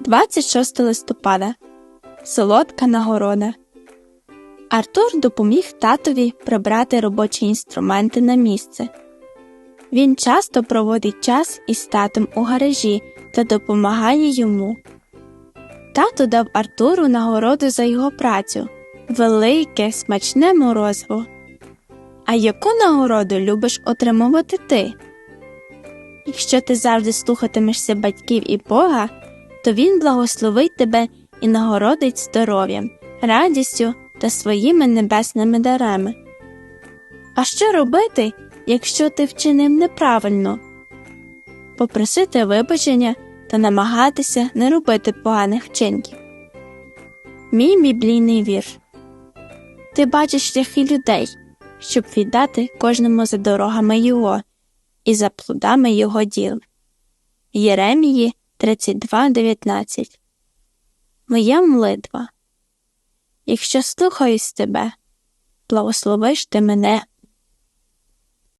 26 листопада. Солодка нагорода. Артур допоміг татові прибрати робочі інструменти на місце. Він часто проводить час із татом у гаражі та допомагає йому. Тато дав Артуру нагороду за його працю велике, смачне морозиво. А яку нагороду любиш отримувати ти? Якщо ти завжди слухатимешся батьків і Бога, то Він благословить тебе і нагородить здоров'ям, радістю та своїми небесними дарами. А що робити, якщо ти вчинив неправильно? Попросити вибачення та намагатися не робити поганих вчинків. Мій біблійний вірш. Ти бачиш шляхи людей, щоб віддати кожному за дорогами його і за плодами його діл. Єремії 32.19 Моя молитва. Якщо слухаюсь тебе, благословиш ти мене